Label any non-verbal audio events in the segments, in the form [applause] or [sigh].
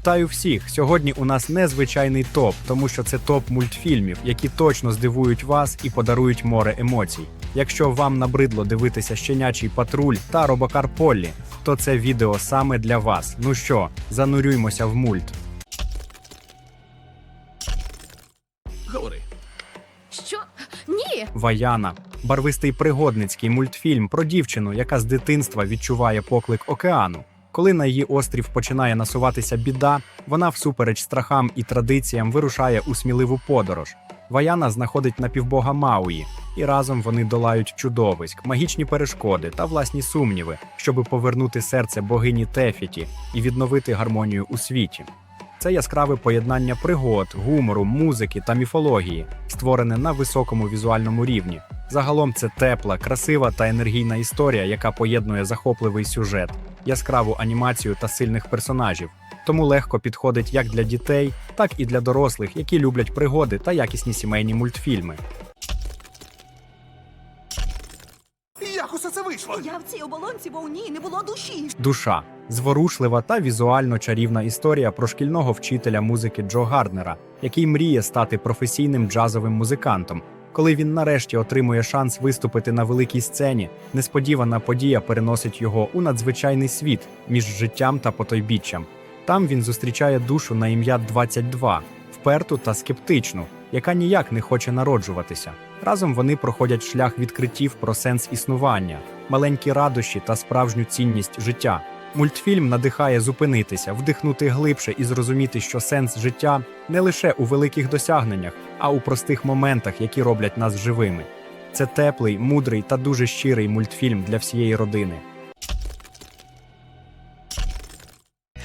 Вітаю всіх! Сьогодні у нас незвичайний топ, тому що це топ мультфільмів, які точно здивують вас і подарують море емоцій. Якщо вам набридло дивитися щенячий патруль та робокар Поллі, то це відео саме для вас. Ну що, занурюймося в мульт. Говори. Що? Ні. Ваяна барвистий пригодницький мультфільм про дівчину, яка з дитинства відчуває поклик океану. Коли на її острів починає насуватися біда, вона всупереч страхам і традиціям вирушає у сміливу подорож. Ваяна знаходить напівбога Мауї, і разом вони долають чудовиськ, магічні перешкоди та власні сумніви, щоби повернути серце богині Тефіті і відновити гармонію у світі. Це яскраве поєднання пригод, гумору, музики та міфології, створене на високому візуальному рівні. Загалом це тепла, красива та енергійна історія, яка поєднує захопливий сюжет, яскраву анімацію та сильних персонажів. Тому легко підходить як для дітей, так і для дорослих, які люблять пригоди та якісні сімейні мультфільми. Як усе це вийшло? Я в цій оболонці, бо у ній не було душі. Душа зворушлива та візуально чарівна історія про шкільного вчителя музики Джо Гарднера, який мріє стати професійним джазовим музикантом. Коли він нарешті отримує шанс виступити на великій сцені, несподівана подія переносить його у надзвичайний світ між життям та потойбіччям. Там він зустрічає душу на ім'я 22, вперту та скептичну, яка ніяк не хоче народжуватися. Разом вони проходять шлях відкриттів про сенс існування, маленькі радощі та справжню цінність життя. Мультфільм надихає зупинитися, вдихнути глибше і зрозуміти, що сенс життя не лише у великих досягненнях, а у простих моментах, які роблять нас живими. Це теплий, мудрий та дуже щирий мультфільм для всієї родини.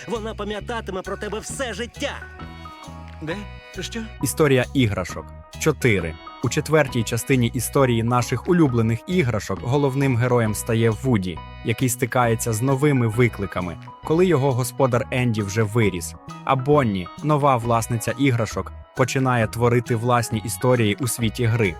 Вона пам'ятатиме про тебе все життя. Де? Що? Історія іграшок 4. У четвертій частині історії наших улюблених іграшок головним героєм стає Вуді, який стикається з новими викликами, коли його господар Енді вже виріс. А Бонні, нова власниця іграшок, починає творити власні історії у світі гри.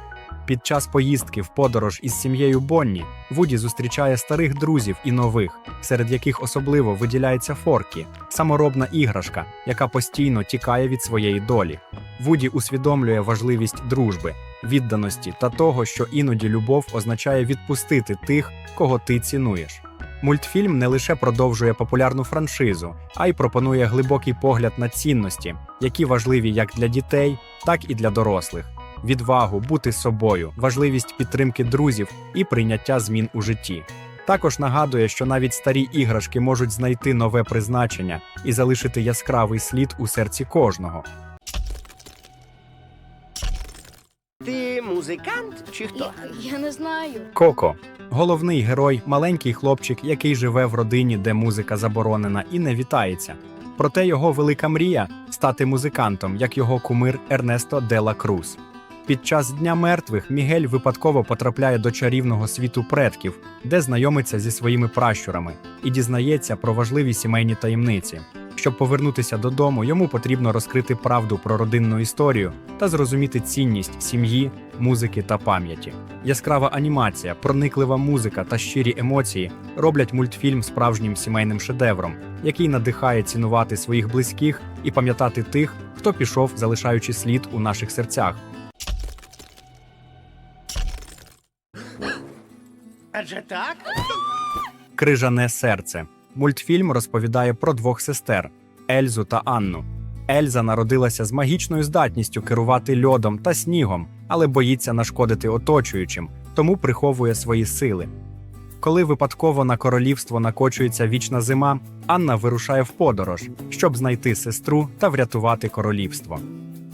Під час поїздки в подорож із сім'єю Бонні Вуді зустрічає старих друзів і нових, серед яких особливо виділяється Форкі, саморобна іграшка, яка постійно тікає від своєї долі. Вуді усвідомлює важливість дружби, відданості та того, що іноді любов означає відпустити тих, кого ти цінуєш. Мультфільм не лише продовжує популярну франшизу, а й пропонує глибокий погляд на цінності, які важливі як для дітей, так і для дорослих. Відвагу бути собою, важливість підтримки друзів і прийняття змін у житті. Також нагадує, що навіть старі іграшки можуть знайти нове призначення і залишити яскравий слід у серці кожного. Музикант чи хто? Я, я не знаю. Коко головний герой, маленький хлопчик, який живе в родині, де музика заборонена і не вітається. Проте його велика мрія стати музикантом, як його кумир Ернесто Дела Круз. Під час Дня мертвих Мігель випадково потрапляє до чарівного світу предків, де знайомиться зі своїми пращурами і дізнається про важливі сімейні таємниці. Щоб повернутися додому, йому потрібно розкрити правду про родинну історію та зрозуміти цінність сім'ї, музики та пам'яті. Яскрава анімація, прониклива музика та щирі емоції роблять мультфільм справжнім сімейним шедевром, який надихає цінувати своїх близьких і пам'ятати тих, хто пішов, залишаючи слід у наших серцях. Адже так? Крижане серце. Мультфільм розповідає про двох сестер Ельзу та Анну. Ельза народилася з магічною здатністю керувати льодом та снігом, але боїться нашкодити оточуючим, тому приховує свої сили. Коли випадково на королівство накочується вічна зима, Анна вирушає в подорож, щоб знайти сестру та врятувати королівство.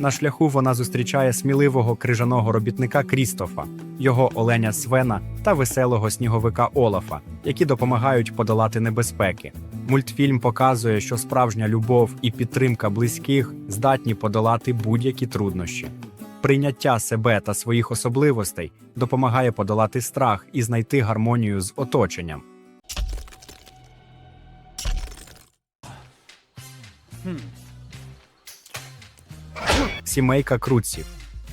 На шляху вона зустрічає сміливого крижаного робітника Крістофа, його оленя Свена та веселого сніговика Олафа, які допомагають подолати небезпеки. Мультфільм показує, що справжня любов і підтримка близьких здатні подолати будь-які труднощі. Прийняття себе та своїх особливостей допомагає подолати страх і знайти гармонію з оточенням. Сімейка Круців.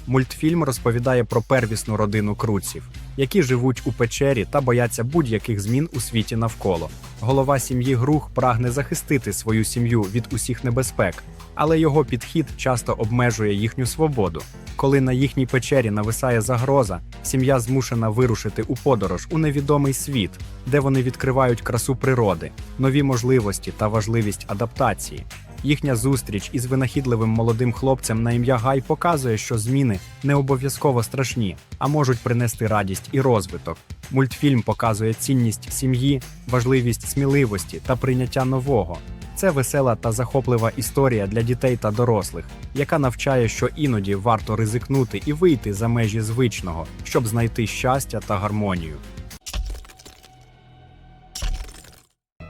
Мультфільм розповідає про первісну родину Круців, які живуть у печері та бояться будь-яких змін у світі навколо. Голова сім'ї Грух прагне захистити свою сім'ю від усіх небезпек, але його підхід часто обмежує їхню свободу. Коли на їхній печері нависає загроза, сім'я змушена вирушити у подорож у невідомий світ, де вони відкривають красу природи, нові можливості та важливість адаптації. Їхня зустріч із винахідливим молодим хлопцем на ім'я Гай показує, що зміни не обов'язково страшні, а можуть принести радість і розвиток. Мультфільм показує цінність сім'ї, важливість сміливості та прийняття нового. Це весела та захоплива історія для дітей та дорослих, яка навчає, що іноді варто ризикнути і вийти за межі звичного, щоб знайти щастя та гармонію.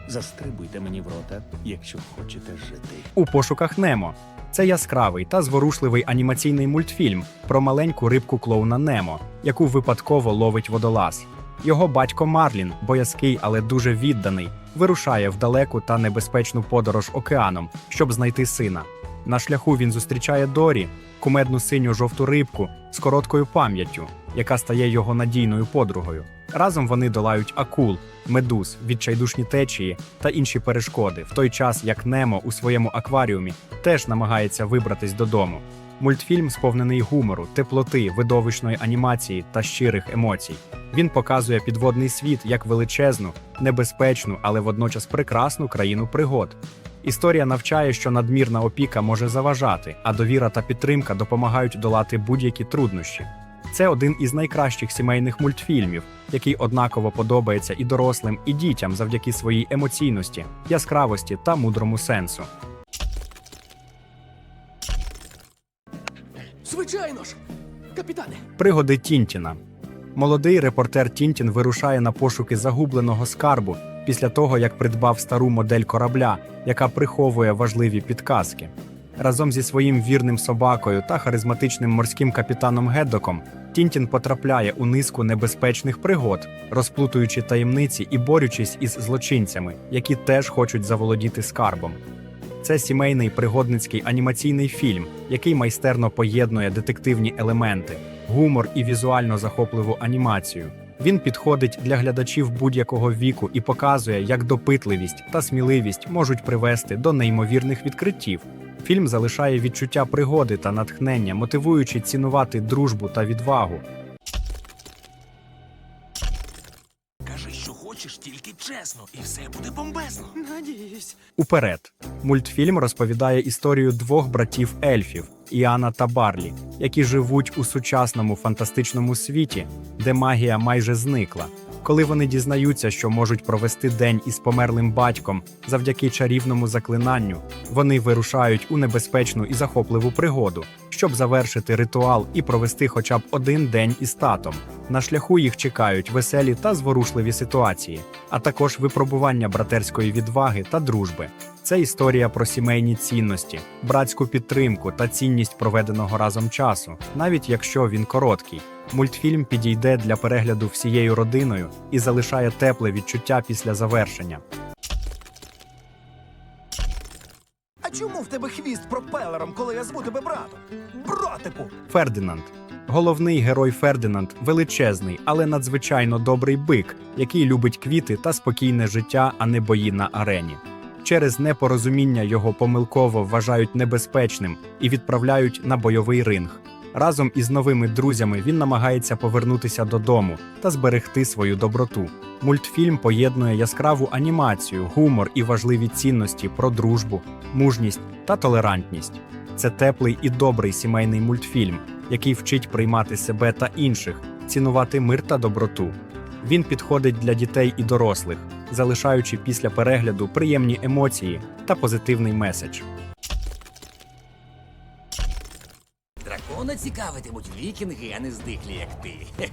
Застрибуйте мені в рота, якщо хочете жити. У пошуках Немо. Це яскравий та зворушливий анімаційний мультфільм про маленьку рибку клоуна Немо, яку випадково ловить водолаз. Його батько Марлін, боязкий, але дуже відданий, вирушає в далеку та небезпечну подорож океаном, щоб знайти сина. На шляху він зустрічає Дорі, кумедну синю жовту рибку з короткою пам'яттю, яка стає його надійною подругою. Разом вони долають акул, медуз, відчайдушні течії та інші перешкоди, в той час як Немо у своєму акваріумі теж намагається вибратись додому. Мультфільм сповнений гумору, теплоти, видовищної анімації та щирих емоцій. Він показує підводний світ як величезну, небезпечну, але водночас прекрасну країну пригод. Історія навчає, що надмірна опіка може заважати, а довіра та підтримка допомагають долати будь-які труднощі. Це один із найкращих сімейних мультфільмів, який однаково подобається і дорослим, і дітям завдяки своїй емоційності, яскравості та мудрому сенсу. Звичайно ж! Капітане! Пригоди Тінтіна. Молодий репортер Тінтін вирушає на пошуки загубленого скарбу після того, як придбав стару модель корабля, яка приховує важливі підказки. Разом зі своїм вірним собакою та харизматичним морським капітаном Геддоком Тінтін потрапляє у низку небезпечних пригод, розплутуючи таємниці і борючись із злочинцями, які теж хочуть заволодіти скарбом. Це сімейний пригодницький анімаційний фільм, який майстерно поєднує детективні елементи, гумор і візуально захопливу анімацію. Він підходить для глядачів будь-якого віку і показує, як допитливість та сміливість можуть привести до неймовірних відкриттів. Фільм залишає відчуття пригоди та натхнення, мотивуючи цінувати дружбу та відвагу. Кажи, що хочеш, тільки чесно, і все буде бомбезно. Уперед. Мультфільм розповідає історію двох братів ельфів Іана та Барлі, які живуть у сучасному фантастичному світі, де магія майже зникла. Коли вони дізнаються, що можуть провести день із померлим батьком завдяки чарівному заклинанню, вони вирушають у небезпечну і захопливу пригоду, щоб завершити ритуал і провести хоча б один день із татом. На шляху їх чекають веселі та зворушливі ситуації, а також випробування братерської відваги та дружби. Це історія про сімейні цінності, братську підтримку та цінність проведеного разом часу, навіть якщо він короткий. Мультфільм підійде для перегляду всією родиною і залишає тепле відчуття після завершення. Тебе хвіст пропелером, коли я зву тебе братом? Братику! Фердинанд. Головний герой Фердинанд величезний, але надзвичайно добрий бик, який любить квіти та спокійне життя, а не бої на арені. Через непорозуміння його помилково вважають небезпечним і відправляють на бойовий ринг. Разом із новими друзями він намагається повернутися додому та зберегти свою доброту. Мультфільм поєднує яскраву анімацію, гумор і важливі цінності про дружбу, мужність та толерантність. Це теплий і добрий сімейний мультфільм, який вчить приймати себе та інших, цінувати мир та доброту. Він підходить для дітей і дорослих, залишаючи після перегляду приємні емоції та позитивний меседж. Дракона цікавитимуть вікінги, а не здихлі, як ти. [laughs]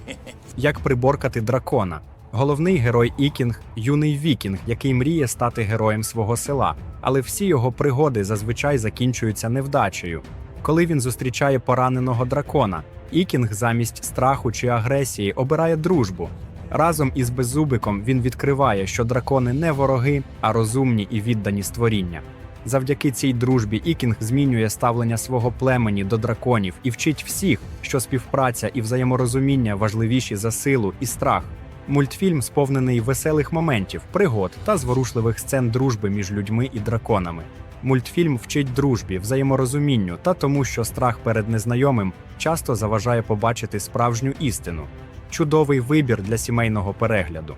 Як приборкати дракона. Головний герой Ікінг юний вікінг, який мріє стати героєм свого села, але всі його пригоди зазвичай закінчуються невдачею. Коли він зустрічає пораненого дракона, Ікінг замість страху чи агресії обирає дружбу. Разом із беззубиком він відкриває, що дракони не вороги, а розумні і віддані створіння. Завдяки цій дружбі Ікінг змінює ставлення свого племені до драконів і вчить всіх, що співпраця і взаєморозуміння важливіші за силу і страх. Мультфільм сповнений веселих моментів, пригод та зворушливих сцен дружби між людьми і драконами. Мультфільм вчить дружбі, взаєморозумінню та тому, що страх перед незнайомим часто заважає побачити справжню істину. Чудовий вибір для сімейного перегляду.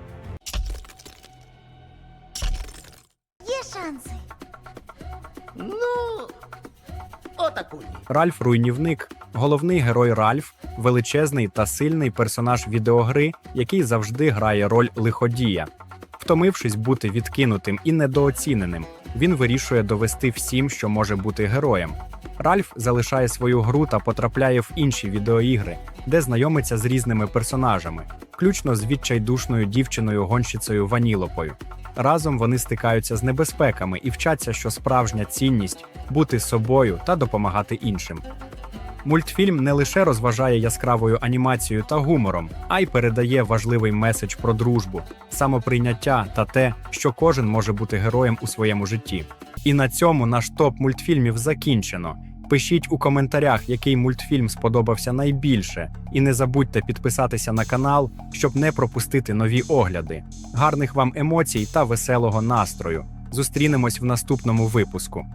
Ральф Руйнівник головний герой Ральф, величезний та сильний персонаж відеогри, який завжди грає роль лиходія. Втомившись бути відкинутим і недооціненим, він вирішує довести всім, що може бути героєм. Ральф залишає свою гру та потрапляє в інші відеоігри, де знайомиться з різними персонажами, включно з відчайдушною дівчиною гонщицею Ванілопою. Разом вони стикаються з небезпеками і вчаться, що справжня цінність бути собою та допомагати іншим. Мультфільм не лише розважає яскравою анімацією та гумором, а й передає важливий меседж про дружбу, самоприйняття та те, що кожен може бути героєм у своєму житті. І на цьому наш топ мультфільмів закінчено. Пишіть у коментарях, який мультфільм сподобався найбільше, і не забудьте підписатися на канал, щоб не пропустити нові огляди. Гарних вам емоцій та веселого настрою. Зустрінемось в наступному випуску.